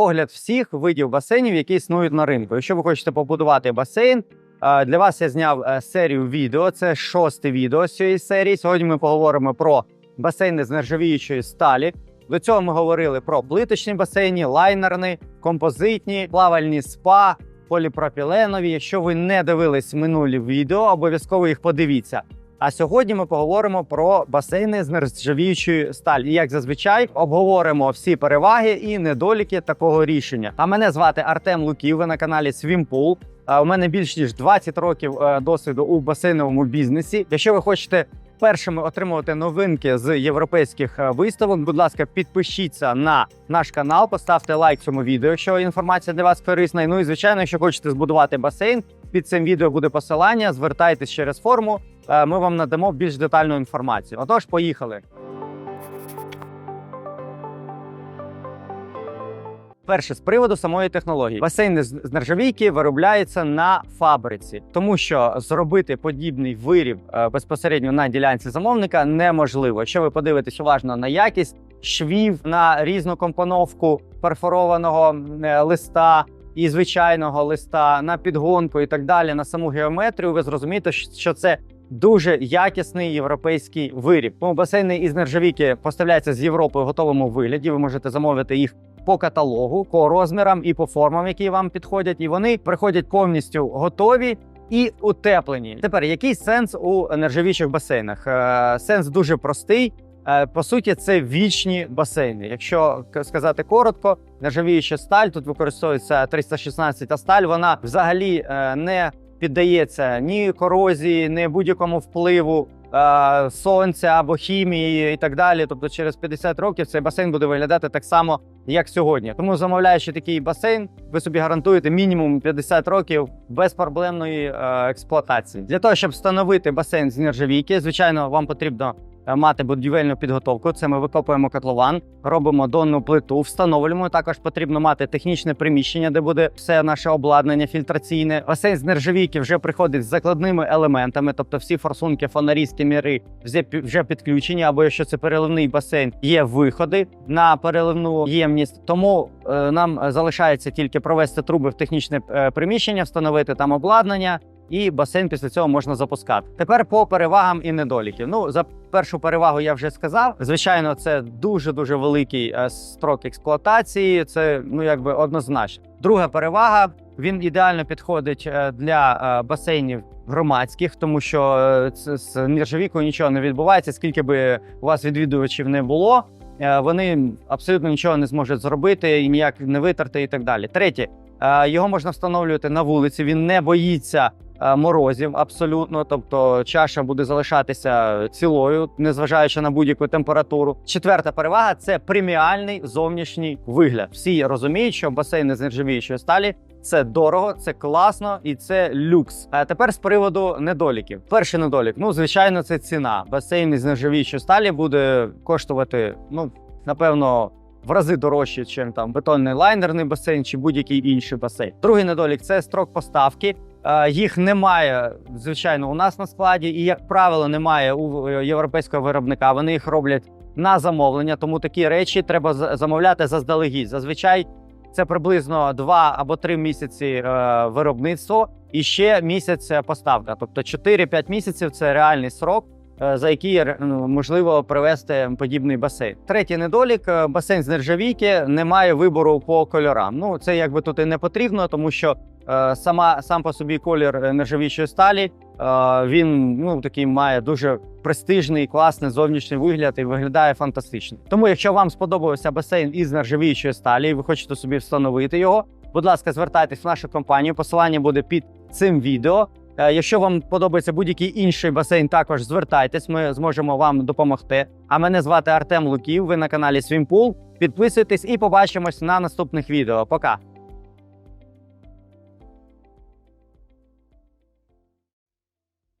огляд всіх видів басейнів, які існують на ринку. Якщо ви хочете побудувати басейн, е, для вас я зняв е, серію відео. Це шосте відео з цієї серії. Сьогодні ми поговоримо про басейни з нержавіючої сталі. До цього ми говорили про плиточні басейні, лайнерні, композитні, плавальні спа, поліпропіленові. Якщо ви не дивились минулі відео, обов'язково їх подивіться. А сьогодні ми поговоримо про басейни з нержавіючої сталі. І як зазвичай обговоримо всі переваги і недоліки такого рішення. А мене звати Артем Луків. Ви на каналі Свімпул. У мене більш ніж 20 років е, досвіду у басейновому бізнесі. Якщо ви хочете першими отримувати новинки з європейських е, виставок, будь ласка, підпишіться на наш канал, поставте лайк цьому відео, якщо інформація для вас корисна. Ну і звичайно, якщо хочете збудувати басейн, під цим відео буде посилання. Звертайтесь через форму. Е, Ми вам надамо більш детальну інформацію. Отож, поїхали. Перше з приводу самої технології. Басейни з нержавійки виробляються на фабриці, тому що зробити подібний виріб е, безпосередньо на ділянці замовника неможливо. Якщо ви подивитесь уважно на якість швів, на різну компоновку перфорованого е, листа. І звичайного листа на підгонку і так далі на саму геометрію, ви зрозумієте, що це дуже якісний європейський виріб. Тому басейни із нержавійки поставляються з Європи в готовому вигляді. Ви можете замовити їх по каталогу, по розмірам і по формам, які вам підходять, і вони приходять повністю готові. І утеплені. Тепер який сенс у нержавіючих басейнах? Е, сенс дуже простий. Е, по суті, це вічні басейни. Якщо сказати коротко, нержавіюча сталь тут використовується 316 сталь. Вона взагалі е, не піддається ні корозії, ні будь-якому впливу е, сонця або хімії і так далі. Тобто, через 50 років цей басейн буде виглядати так само, як сьогодні. Тому, замовляючи такий басейн, ви собі гарантуєте мінімум 50 років безпроблемної е, експлуатації. Для того, щоб встановити басейн з нержавійки, звичайно, вам потрібно. Е, Мати будівельну підготовку, це ми викопуємо котлован, робимо донну плиту, встановлюємо. Також потрібно мати технічне приміщення, де буде все наше обладнання фільтраційне. Басейн з нержавійки вже приходить з закладними елементами, тобто всі форсунки, фонарі, скімери вже вже підключені. Або якщо це переливний басейн, є виходи на переливну ємність. Тому е, нам залишається тільки провести труби в технічне е, приміщення, встановити там обладнання. І басейн після цього можна запускати. Тепер по перевагам і недоліків. Ну за першу перевагу я вже сказав. Звичайно, це дуже дуже великий е, строк експлуатації. Це ну якби однозначно. Друга перевага він ідеально підходить е, для е, басейнів громадських, тому що з нержавійкою нічого не відбувається. Скільки би у вас відвідувачів не було, вони абсолютно нічого не зможуть зробити і ніяк не витерти, і так далі. Третє, його можна встановлювати на вулиці. Він не боїться морозів абсолютно. Тобто чаша буде залишатися цілою, незважаючи на будь-яку температуру. Четверта перевага це преміальний зовнішній вигляд. Всі розуміють, що басейни з нержавіючої сталі. Це дорого, це класно і це люкс. А тепер з приводу недоліків. Перший недолік, ну звичайно, це ціна. Басейн із нержавіючої сталі буде коштувати, ну напевно, в рази дорожче, ніж там бетонний лайнерний басейн чи будь-який інший басейн. Другий недолік це строк поставки. Е, Їх немає, звичайно, у нас на складі, і, як правило, немає у е, європейського виробника. Вони їх роблять на замовлення, тому такі речі треба замовляти заздалегідь. Зазвичай це приблизно 2 або 3 місяці е, виробництво і ще місяць поставка. Тобто 4-5 місяців це реальний срок, за який ну, можливо привести подібний басейн. Третій недолік: басейн з нержавійки не має вибору по кольорам. Ну це якби тут і не потрібно, тому що сама сам по собі колір е, нержавіючої сталі. е, Він ну такий має дуже престижний, класний зовнішній вигляд і виглядає фантастично. Тому, якщо вам сподобався басейн із нержавіючої сталі, і ви хочете собі встановити його, будь ласка, звертайтесь в нашу компанію. Посилання буде під цим відео. Е, Якщо вам подобається будь-який інший басейн, також звертайтесь, ми зможемо вам допомогти. А мене звати Артем Луків. Ви на каналі Свімпул. Підписуйтесь і побачимось на наступних відео. Пока.